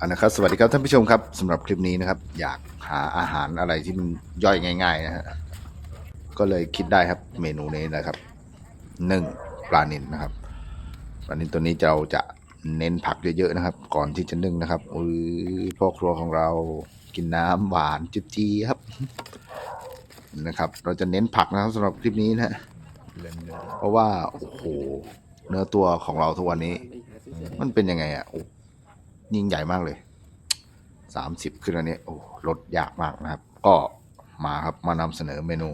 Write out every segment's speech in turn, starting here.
อันนะครับสวัสดีครับท่านผู้ชมครับสำหรับคลิปนี้นะครับ อยากหาอาหารอะไรที่มันย่อยง่าย ๆ นะฮะก็เลยคิดได้ครับเมนูนี้นะครับนึ่งปลานิลนะครับปลานิลตัวนี้เราจะเน้นผักเยอะๆนะครับ ก่อนที่จะนึ่งนะครับอุ้ยพ่อครัวของเรากินน้ำหวานจิ๊บจีครับนะครับ เราจะเน้นผักนะครับสำหรับคลิปนี้นะฮะเพราะว่าโอ้โหเนื้อตัวของเราทุกวันนี้ มันเป็นยังไงอะโอ้ ยิ่งใหญ่มากเลยสามสิบขึ้นอันนี้โอ้ลดยากมากนะครับ ก็มาครับมานำเสนอเมนู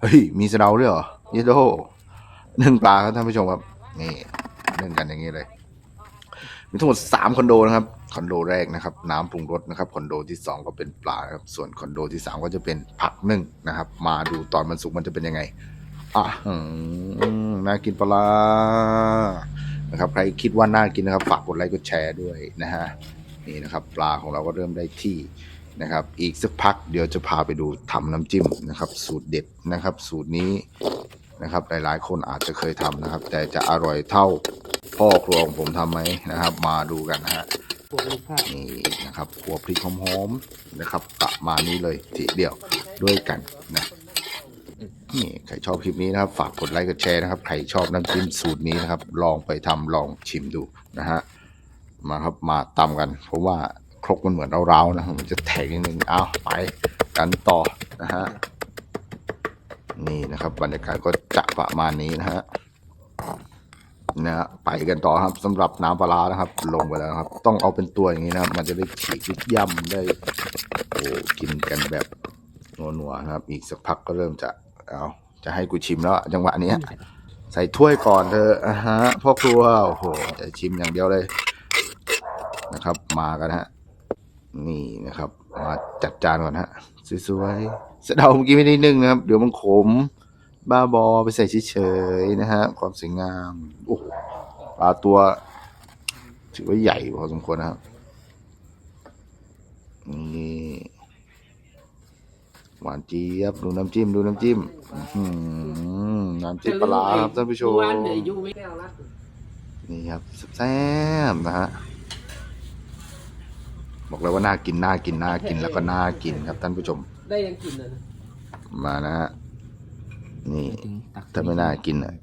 เฮ้ย มีสะเดาด้วยเหรอเยโดนึ่งปลาครับท่านผู้ชมครับ นี่นึ่งกันอย่างนี้เลย มีทั้งหมดสามคอนโดนะครับคอนโดแรกนะครับ น้ำปรุงรสนะครับคอนโดที่สองก็เป็นปลาครับ ส่วนคอนโดที่สามก็จะเป็นผักนึ่งนะครับ มาดูตอนมันสุกมันจะเป็นยังไงอะน่ากินปลา นะครับ ใครคิดว่าน่ากินนะครับ ฝากกดไลค์กดแชร์ด้วยนะฮะนี่นะครับ ปลาของเราก็เริ่มได้ที่นะครับ อีกสักพักเดี๋ยวจะพาไปดูทำน้ำจิ้มนะครับ สูตรเด็ดนะครับ สูตรนี้นะครับ หลายๆ คนอาจจะเคยทำนะครับ แต่จะอร่อยเท่าพ่อครัวของผมทำไหมนะครับ มาดูกันนะฮะนี่นะครับขัวพริกหอมๆนะครับประมาณนี้เลยทีเดียวด้วยกันนะ นี่ใครชอบคลิปนี้นะครับ ฝากกดไลค์กดแชร์นะครับ ใครชอบน้ำจิ้มสูตรนี้นะครับ ลองไปทำลองชิมดูนะฮะ มาครับมาตำกัน เพราะว่าครกมันเหมือนเราๆนะมันจะแตกนิดนึงเอาไปกันต่อนะฮะ นี่นะครับ บรรยากาศก็จะประมาณนี้นะฮะนะฮะไปกันต่อครับสำหรับน้ำปลาร้านะครับ ลงไปแล้วครับ ต้องเอาเป็นตัวอย่างนี้นะครับ มันจะได้ฉีกได้ย่ำได้โอ้กินกันแบบนัวๆนะครับ อีกสักพักก็เริ่มจะ เอาจะให้กูชิมแล้วอะจังหวะเนี้ยใส่ถ้วยก่อนเธอะอ่าฮะพ่อครัวโอ้โหจะชิมอย่างเดียวเลยนะครับ มากันฮะ นี่นะครับ มาจัดจานก่อนฮะสวยๆเสะเดาเมื่อกี้ไม่ได้นึ่งนะครับ เดี๋ยวมันขม บ้าบอไปใส่เฉยๆนะฮะ ความสวยงามโอ้โหปลาตัวถือว่าใหญ่พอสมควรนะครับ นี่ หวานเจี๊ยบดูน้ำจิ้มดูน้ำจิ้มอื้อหือน้ำจิ้มปลาร้าครับท่านผู้ชม วันเดี๋ยวยุ่งไม่แก้วละนี่ครับแซ่บๆนะฮะบอกเลยว่าน่ากินน่ากินน่ากินแล้วก็น่ากินครับท่านผู้ชมได้ยังกินเลยนะมานะฮะนี่ถ้าไม่น่ากินอะ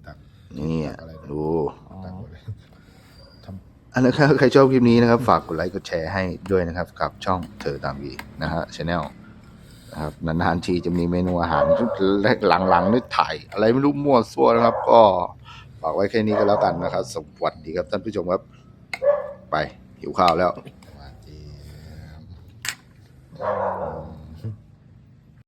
นี่อะดูอันนะครับใครชอบคลิปนี้นะครับ ฝากกดไลค์กดแชร์ให้ด้วยนะครับ กับช่องเธอตามวีนะฮะชาแนล นะครับนานๆทีจะมีเมนูอาหารหลังๆนึกถ่ายอะไรไม่รู้มั่วซั่วนะครับ ก็ฝากไว้แค่นี้ก็แล้วกันนะครับ สวัสดีครับท่านผู้ชมครับ ไปหิวข้าวแล้ว